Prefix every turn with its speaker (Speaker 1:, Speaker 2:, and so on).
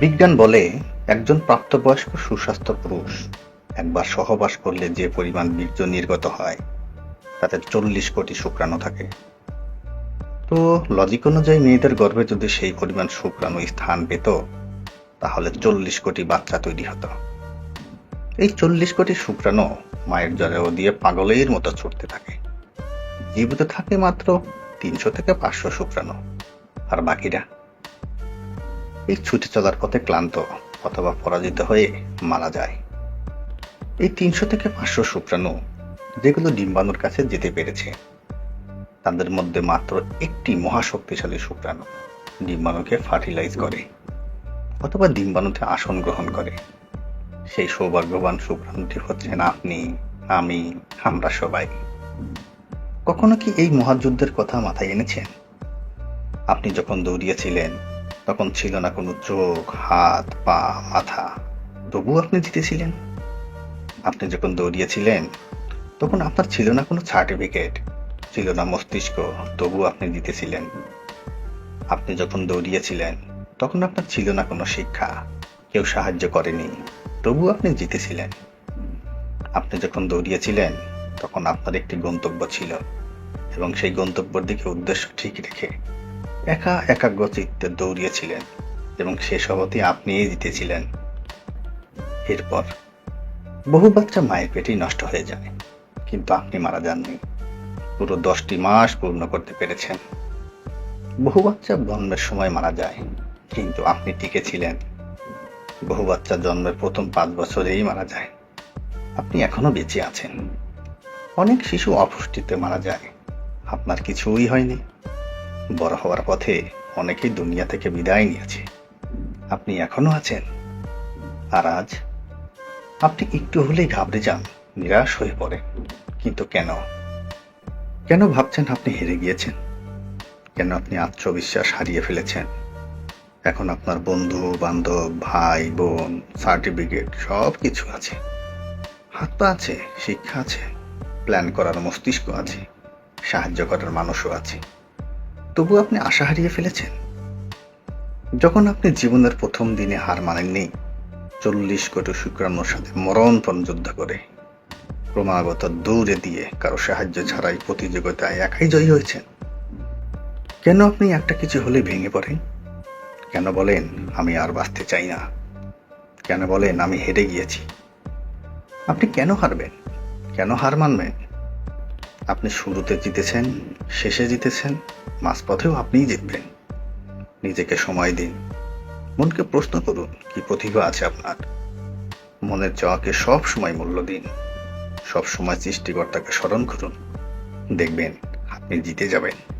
Speaker 1: বিজ্ঞান বলে একজন প্রাপ্তবয়স্ক সুস্বাস্থ্য পুরুষ একবার সহবাস করলে যে পরিমাণ বীর্য নির্গত হয়, তাতে চল্লিশ কোটি শুক্রাণু থাকে। তো লজিক অনুযায়ী মেয়েদের গর্ভে যদি সেই পরিমাণ শুক্রাণু স্থান পেত, তাহলে চল্লিশ কোটি বাচ্চা তৈরি হতো। এই চল্লিশ কোটি শুক্রাণু মায়ের জ্বরেও দিয়ে পাগলের মতো ছুটতে থাকে। জীবিত থাকে মাত্র তিনশো থেকে পাঁচশো শুক্রাণু। আর বাকিরা? এই ছুটে চলার পথে ক্লান্ত অথবা পরাজিত হয়ে মারা যায়। এই তিনশো থেকে পাঁচশো শুক্রাণু যেগুলো ডিম্বাণুর কাছে যেতে পেরেছে, তাদের মধ্যে মাত্র একটি মহাশক্তিশালী শুক্রাণু ডিম্বাণুকে ফার্টিলাইজ করে অথবা ডিম্বাণুতে আসন গ্রহণ করে। সেই সৌভাগ্যবান শুক্রাণুটি হচ্ছেন আপনি, আমি, আমরা সবাই। কখনো কি এই মহাযুদ্ধের কথা মাথায় এনেছেন? আপনি যখন দৌড়িয়েছিলেন তখন ছিল না কোনো চোখ, হাত, পা, মাথা। তবু আপনি জিতেছিলেন। আপনি যখন দৌড়িয়েছিলেন, তখন আপনার ছিল না কোনো সার্টিফিকেট ছিল না মস্তিষ্ক তবু আপনি জিতেছিলেন। আপনি যখন দৌড়িয়েছিলেন, তখন আপনার ছিল না কোনো শিক্ষা, কেউ সাহায্য করেনি তবু আপনি জিতেছিলেন। আপনি যখন দৌড়িয়েছিলেন, তখন আপনার একটি গন্তব্য ছিল এবং সেই গন্তব্যের দিকে উদ্দেশ্য ঠিক রেখে একা একাগ্র চিত্তে দৌড়িয়েছিলেন এবং শেষ অবধি আপনিই জিতেছিলেন। এরপর বহু বাচ্চা মায়ের পেটেই নষ্ট হয়ে যায়, কিন্তু আপনি মারা যাননি। পুরো দশটি মাস পূর্ণ করতে পেরেছেন। বহু বাচ্চা জন্মের সময় মারা যায়, কিন্তু আপনি টিকে ছিলেন বহু বাচ্চা জন্মের প্রথম পাঁচ বছরেই মারা যায়। আপনি এখনও বেঁচে আছেন। অনেক শিশু অপুষ্টিতে মারা যায়। আপনার কিছুই হয়নি। বড় হওয়ার পথে অনেকেই দুনিয়া থেকে বিদায় নিয়েছে। আপনি এখনও আছেন? আর আজ আপনি একটু হলেই ঘাবড়ে যান, নিরাশ হয়ে পড়ে কিন্তু কেন? কেন ভাবছেন আপনি হেরে গিয়েছেন? কেন আপনি আত্মবিশ্বাস হারিয়ে ফেলেছেন? এখন আপনার বন্ধু, বান্ধব, ভাই, বোন, সার্টিফিকেট সব কিছু আছে। হাত পা আছে, শিক্ষা আছে, প্ল্যান করার মস্তিষ্ক আছে, সাহায্য করার মানুষও আছে। তবু আপনি আশা হারিয়ে ফেলেছেন। যখন আপনি জীবনের প্রথম দিনে হার মানেননি, চল্লিশ কোটি শুক্রাণুর সাথে মরণপণ যুদ্ধ করে ক্রমাগত দৌড়ে দিয়ে কারও সাহায্য ছাড়াই প্রতিযোগিতায় একাই জয়ী হয়েছেন। কেন আপনি একটা কিছু হলে ভেঙে পড়েন? কেন বলেন, আমি আর বাঁচতে চাই না কেন বলেন, আমি হেরে গিয়েছি আপনি কেন হারবেন? কেন হার মানবেন? আপনি শুরুতে জিতেছেন, শেষে জিতেছেন, মাঝপথেও আপনিই জিতবেন নিজেকে সময় দিন। মনকে প্রশ্ন করুন, কি প্রতিভা আছে আপনার? মনের চাওয়াকে সব সময় মূল্য দিন। সব সময় সৃষ্টিকর্তাকে স্মরণ করুন। দেখবেন, আপনি জিতে যাবেন।